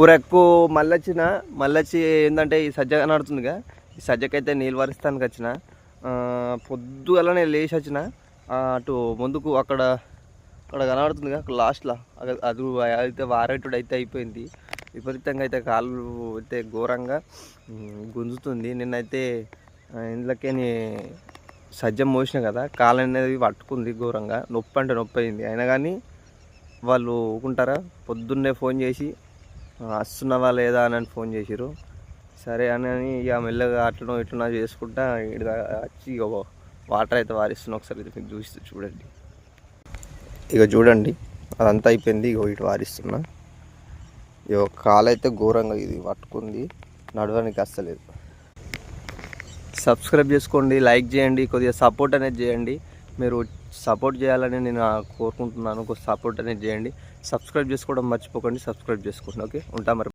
ఊరెక్కు మళ్ళీ వచ్చిన మళ్ళీ వచ్చి ఏంటంటే ఈ సజ్జ కనడుతుందిగా ఈ సజ్జకైతే నీళ్ళు వరిస్తానికి వచ్చిన. ఆ, పొద్దుగలనే లేచి వచ్చిన. అటు ముందుకు అక్కడ అక్కడ కనబడుతుందిగా లాస్ట్లో. అది అయితే వారేటుడు అయితే అయిపోయింది. విపరీతంగా అయితే కాళ్ళు అయితే ఘోరంగా గుంజుతుంది. నిన్నైతే ఇందులోకే ఇంట్లోకేని సజ్జం మోసిన కదా కాలు అనేది పట్టుకుంది ఘోరంగా. నొప్పి అంటే నొప్పి అయింది. అయినా కానీ వాళ్ళు ఊకుంటారా? పొద్దున్నే ఫోన్ చేసి వస్తున్నావా లేదా అని ఫోన్ చేసిరు సరే అని అని ఇక మెల్లగా అట్లనో ఇట్లనో చేసుకుంటా ఇక్కడ వచ్చి ఇక వాటర్ అయితే వారిస్తున్నా ఒకసారి ఇది మీకు చూసి చూడండి. ఇక చూడండి అదంతా అయిపోయింది ఇక ఇటు వారిస్తున్నా. ఇక కాలు అయితే ఘోరంగా ఇది పట్టుకుంది నడవడానికి అస్సలేదు. సబ్స్క్రైబ్ చేసుకోండి లైక్ చేయండి కొద్దిగా సపోర్ట్ అనేది చేయండి. మీరు సపోర్ట్ చేయాలని నేను కోరుకుంటున్నాను. ఒక సపోర్ట్ అనేది చేయండి. సబ్స్క్రైబ్ చేసుకోవడం మర్చిపోకండి. సబ్స్క్రైబ్ చేసుకోండి. ఓకే? ఉంటా మరి.